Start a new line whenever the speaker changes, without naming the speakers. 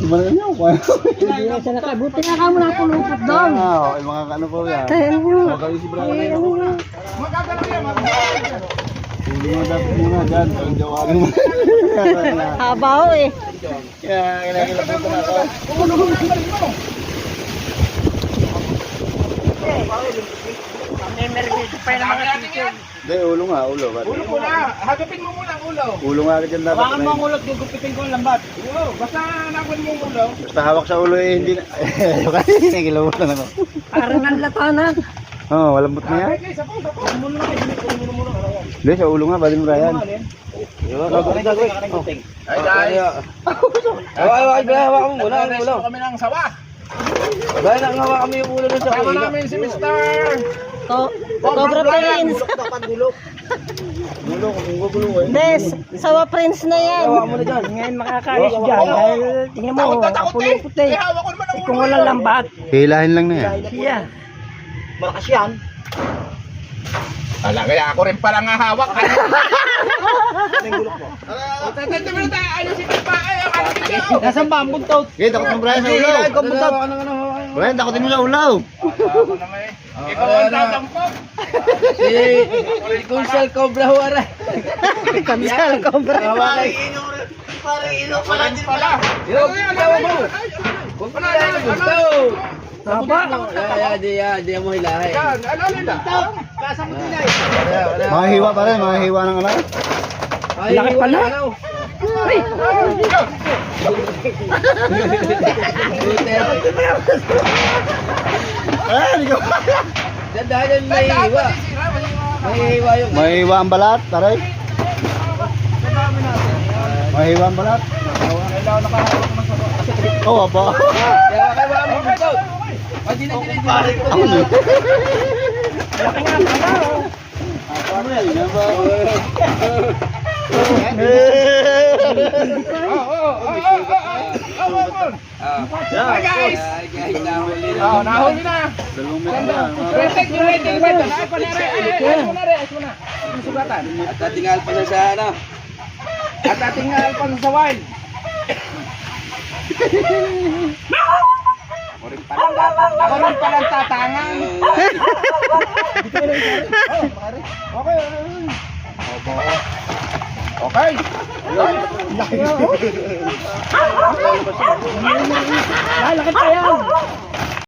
Ibalan niyo.
Hindi na siya nakabuti nga ka mo nakulupot doon.
Ah, yung mga ano po yan.
Tayo mo.
Magaling si Brian. Hindi mo dapat muna dyan. Ang jawagan mo.
Habaw eh.
Kaya kailangan na ako. Hindi, ulo nga, ulo. Ulo
Muna, hagapin mo muna ang ulo.
Ulo nga dyan dapat.
Hawakan mo ang ulo, gugupitin ko ang lambat. Ulo, basta hanapin mo ang ulo.
Basta hawak sa ulo eh, hindi na. Ayaw kasi, nagilaw na ako.
Parang ang latanan.
Oo, oh, malambot na yan.
Sapo, sapo. Mulo na muna lang.
Hindi, sa ulo nga, bali mo Brian.
Gagawin, gagawin. Ay, guys.
Ay, ay, ay, ay, hawakan mo muna, ang ulo.
kami ng sawa.
Dahil ang hawakan mo yung ulo ng
Kasama
sakay.
namin si Mr.
To, Cobra Prince.
Ulo, kung gugulo eh.
Des, sawa Prince na yan.
Hawakan mo na dyan.
Ngayon makakalis dyan dahil tingnan mo, kapulupot eh.
Eh, hawak ko naman ang ulo.
Kung walang lambat,
Hilahin lang na yan.
siya.
Malakas yan.
Ala, kaya ako rin pala nga hawak. O, tatanda mo na tayo. Ayusin mo pa. Ay, ang aking video.
Nasaan ba ang buntot?
Takot mo Brian sa ulo.
Ay, ikaw buntot. Ano.
Brian, takotin mo sa ulo.
Ako na may. Ikaw ang tatampok.
Si, Kunsel Cobra Huara.
Kansal, Cobra.
Hawakan.
Walang pala.
Yo, tawa mo. Huwag mo na yan ang buntot.
Haba.
Ya, di, ya, di mo hilahin.
Yan, ano nila? Kasang nila.
Wala, wala.
Mga hiwa pa rin, mga hiwa ng alam.
Ay,
Laki pala.
ano?
Ah, hindi ko.
Dadahan may hiwa. May hiwa yung...
May hiwa ang balat, taray. May hiwa ang balat. Oo, oh.
Ay, di na, di na.
Ako na. Ano yan? Yan ba?
Oo, oo, oo, oo, oo, oo.
Ah.
Hi, guys.
Na.
Oh, nahuli na.
Dalawang na.
Rating, yung rating ba ito? Ay, panere. Ay, ay, ay, mo na rin. Ayos mo na. Sugatan.
At tatingal pa na sa ano.
At ating alpan sa wine. Ako rin palang, ako rin palang tatangan. Okay. Okay.
Lalaki pa yan.